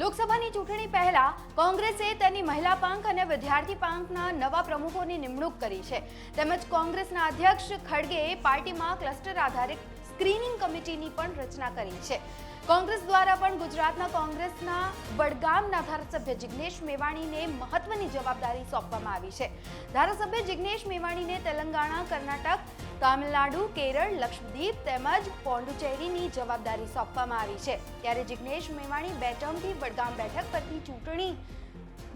લોકસભાની ચૂંટણી પહેલા કોંગ્રેસે તેની મહિલા પાંખ અને વિદ્યાર્થી પાંખના નવા પ્રમુખોની નિમણૂક કરી છે. તેમજ કોંગ્રેસના અધ્યક્ષ ખડગેએ પાર્ટીમાં ક્લસ્ટર આધારિત સ્ક્રીનિંગ કમિટીની પણ રચના કરી છે. કોંગ્રેસ દ્વારા પણ ગુજરાતના કોંગ્રેસના વડગામના ધારાસભ્ય જિગ્નેશ મેવાણીને મહત્વની જવાબદારી સોંપવામાં આવી છે. ધારાસભ્ય જિગ્નેશ મેવાણીને તેલંગાણા, કર્ણાટક તામિલનાડુ, કેરળ, લક્ષદ્વીપ તેમજ પોંડુચેરીની જવાબદારી સોંપવામાં આવી છે. ત્યારે જિગ્નેશ મેવાણી બે ટર્મથી વડગામ બેઠક પરથી ચૂંટણી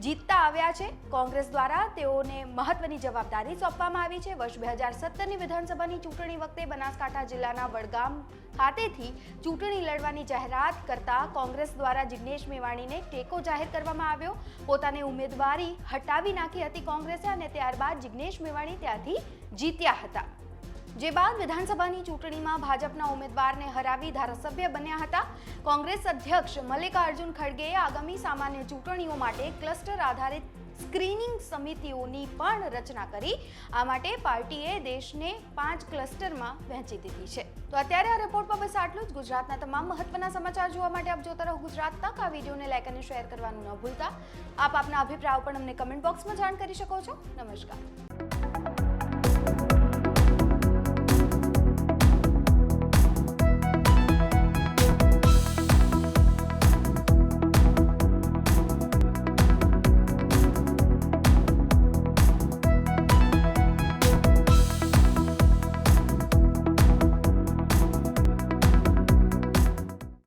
જીતતા આવ્યા છે. કોંગ્રેસ દ્વારા તેઓને મહત્વની જવાબદારી સોંપવામાં આવી છે. વર્ષ બે હજાર સત્તરની વિધાનસભાની ચૂંટણી વખતે બનાસકાંઠા જિલ્લાના વડગામ ખાતેથી ચૂંટણી લડવાની જાહેરાત કરતા કોંગ્રેસ દ્વારા જિગ્નેશ મેવાણીને ટેકો જાહેર કરવામાં આવ્યો. પોતાની ઉમેદવારી હટાવી નાખી હતી કોંગ્રેસે અને ત્યારબાદ જિગ્નેશ મેવાણી ત્યાંથી જીત્યા હતા. જે બાદ વિધાનસભાની ચૂંટણીમાં ભાજપના ઉમેદવારને હરાવી ધારાસભ્ય બન્યા હતા. કોંગ્રેસ અધ્યક્ષ મલ્લિકાર્જુન ખડગેએ આગામી સામાન્ય ચૂંટણીઓ માટે ક્લસ્ટર આધારિત સ્ક્રીનિંગ સમિતિઓની પણ રચના કરી. આ માટે પાર્ટીએ દેશને પાંચ ક્લસ્ટરમાં વહેંચી દીધી છે. તો અત્યારે આ રિપોર્ટ પર બસ આટલું જ. ગુજરાતના તમામ મહત્વના સમાચાર જોવા માટે આપ જોતા રહો ગુજરાત તક. આ વિડીયોને લાઈક અને શેર કરવાનું ન ભૂલતા. આપ આપના અભિપ્રાયો પણ અમને કમેન્ટ બોક્સમાં જાણ કરી શકો છો. નમસ્કાર.